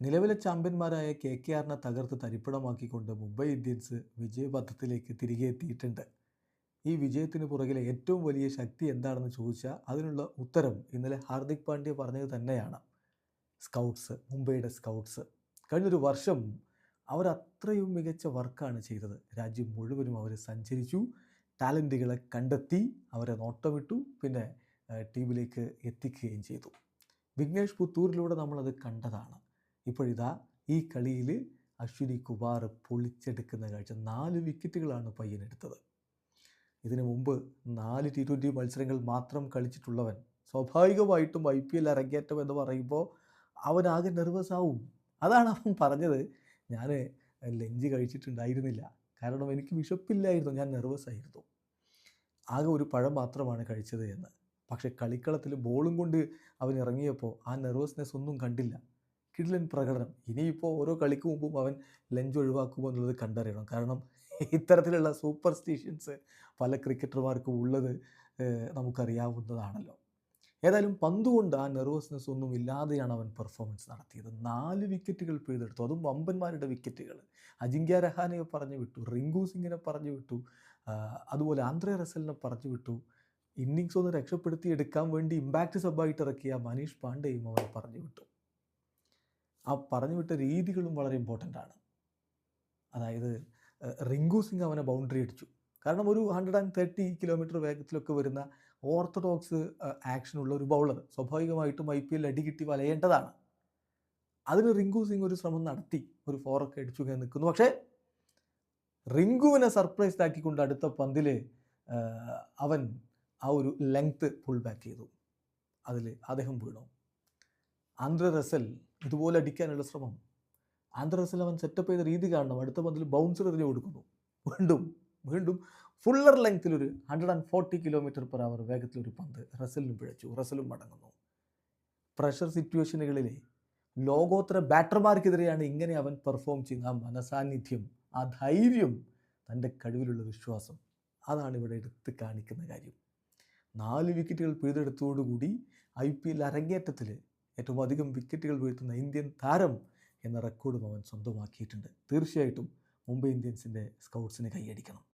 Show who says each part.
Speaker 1: നിലവിലെ ചാമ്പ്യന്മാരായ K K ആറിനെ തകർത്ത് തരിപ്പണമാക്കിക്കൊണ്ട് മുംബൈ ഇന്ത്യൻസ് വിജയപഥത്തിലേക്ക് തിരികെ എത്തിയിട്ടുണ്ട്. ഈ വിജയത്തിന് പുറകിലെ ഏറ്റവും വലിയ ശക്തി എന്താണെന്ന് ചോദിച്ചാൽ അതിനുള്ള ഉത്തരം ഇന്നലെ ഹാർദിക് പാണ്ഡ്യ പറഞ്ഞത് തന്നെയാണ്. സ്കൗട്ട്സ് മുംബൈയുടെ സ്കൗട്ട്സ്. കഴിഞ്ഞൊരു വർഷം അവർ അത്രയും മികച്ച വർക്കാണ് ചെയ്തത്. രാജ്യം മുഴുവനും അവർ സഞ്ചരിച്ചു ടാലന്റുകളെ കണ്ടെത്തി അവരെ നോട്ടമിട്ടു പിന്നെ ടീമിലേക്ക് എത്തിക്കുകയും ചെയ്തു. വിഘ്നേഷ് പുത്തൂരിലൂടെ നമ്മളത് കണ്ടതാണ്. ഇപ്പോഴിതാ ഈ കളിയിൽ അശ്വിനി കുമാർ പൊളിച്ചെടുക്കുന്ന കാഴ്ച. നാല് വിക്കറ്റുകളാണ് പയ്യനെടുത്തത് ഇതിനു മുമ്പ് നാല് ടി ട്വന്റി മത്സരങ്ങൾ മാത്രം കളിച്ചിട്ടുള്ളവൻ സ്വാഭാവികമായിട്ടും ഐ പി എൽ അരങ്ങേറ്റം എന്ന് പറയുമ്പോൾ അവനാകെ നെർവസ് ആവും. അതാണ് അവൻ പറഞ്ഞത്. ഞാൻ ലഞ്ച് കഴിച്ചിട്ടുണ്ടായിരുന്നില്ല. കാരണം എനിക്ക് വിശപ്പില്ലായിരുന്നു. ഞാൻ നെർവസ് ആയിരുന്നു. ആകെ ഒരു പഴം മാത്രമാണ് കഴിച്ചത് എന്ന്. പക്ഷേ കളിക്കളത്തിൽ ബോളും കൊണ്ട് അവൻ ഇറങ്ങിയപ്പോൾ ആ നെർവസ്നെസ് ഒന്നും കണ്ടില്ല. കിടിലൻ പ്രകടനം. ഇനിയിപ്പോൾ ഓരോ കളിക്ക് മുമ്പും അവൻ ലഞ്ച് ഒഴിവാക്കുമോ എന്നുള്ളത് കണ്ടറിയണം. കാരണം ഇത്തരത്തിലുള്ള സൂപ്പർസ്റ്റീഷ്യൻസ് പല ക്രിക്കറ്റർമാർക്കും ഉള്ളത് നമുക്കറിയാവുന്നതാണല്ലോ. ഏതായാലും പന്തുകൊണ്ട് ആ നെർവസ്നെസ് ഒന്നും ഇല്ലാതെയാണ് അവൻ പെർഫോമൻസ് നടത്തിയത്. നാല് വിക്കറ്റുകൾ പിഴുതെടുത്തു. അതും വമ്പന്മാരുടെ വിക്കറ്റുകൾ അജിങ്ക്യ രഹാനെ പറഞ്ഞു വിട്ടു റിങ്കു സിംഗിനെ പറഞ്ഞു വിട്ടു അതുപോലെ ആന്ധ്ര റസലിനെ പറഞ്ഞു വിട്ടു. ഇന്നിങ്സ് ഒന്ന് രക്ഷപ്പെടുത്തി എടുക്കാൻ വേണ്ടി ഇമ്പാക്റ്റ് സബായിട്ട് ഇറക്കിയ മനീഷ് പാണ്ഡെയും അവൻ പറഞ്ഞു വിട്ടു. ആ പറഞ്ഞു വിട്ട രീതികളും വളരെ ഇമ്പോർട്ടന്റ് ആണ്. അതായത് റിങ്കു സിംഗ് അവനെ ബൗണ്ടറി അടിച്ചു. കാരണം ഒരു ഹൺഡ്രഡ് ആൻഡ് തേർട്ടി കിലോമീറ്റർ വേഗത്തിലൊക്കെ വരുന്ന ഓർത്തഡോക്സ് ആക്ഷനുള്ള ഒരു ബൗളർ സ്വാഭാവികമായിട്ടും ഐ പി എൽ അടി കിട്ടി വലയേണ്ടതാണ്. അതിന് റിങ്കു സിംഗ് ഒരു ശ്രമം നടത്തി. ഒരു ഫോറൊക്കെ അടിച്ചു ഇങ്ങനെ നിൽക്കുന്നു. പക്ഷേ റിങ്കുവിനെ സർപ്രൈസ് ആക്കിക്കൊണ്ട് അടുത്ത പന്തിൽ അവൻ ആ ഒരു ലെങ്ത്ത് പുൾ ബാക്ക് ചെയ്തു. അതിൽ അദ്ദേഹം വീണു. ആന്ധ്ര റസൽ ഇതുപോലെ അടിക്കാനുള്ള ശ്രമം. ആന്ധ്ര റസൽ അവൻ സെറ്റപ്പ് ചെയ്ത രീതി കാണണം. അടുത്ത പന്തിൽ ബൗൺസർ എറിഞ്ഞു കൊടുക്കുന്നു വീണ്ടും വീണ്ടും ഫുള്ളർ ലെങ്ത്തിൽ ഒരു hundred and forty kilometre per hour വേഗത്തിലൊരു പന്ത് റസലിനും പിഴച്ചു. റസലും മടങ്ങുന്നു. പ്രഷർ സിറ്റുവേഷനുകളിലെ ലോകോത്തര ബാറ്റർമാർക്കെതിരെയാണ് ഇങ്ങനെ അവൻ പെർഫോം ചെയ്യുന്ന ആ മനസാന്നിധ്യം ആ ധൈര്യം തന്റെ കഴിവിലുള്ള വിശ്വാസം. അതാണ് ഇവിടെ എടുത്ത് കാണിക്കുന്ന കാര്യം. നാല് വിക്കറ്റുകൾ പിഴുതെടുത്തോടുകൂടി ഐ പി എൽ അരങ്ങേറ്റത്തിൽ ഏറ്റവും അധികം വിക്കറ്റുകൾ വീഴ്ത്തുന്ന ഇന്ത്യൻ താരം എന്ന റെക്കോർഡും അവൻ സ്വന്തമാക്കിയിട്ടുണ്ട്. തീർച്ചയായിട്ടും മുംബൈ ഇന്ത്യൻസിന്റെ സ്കൗട്ട്സിന് കൈയടിക്കണം.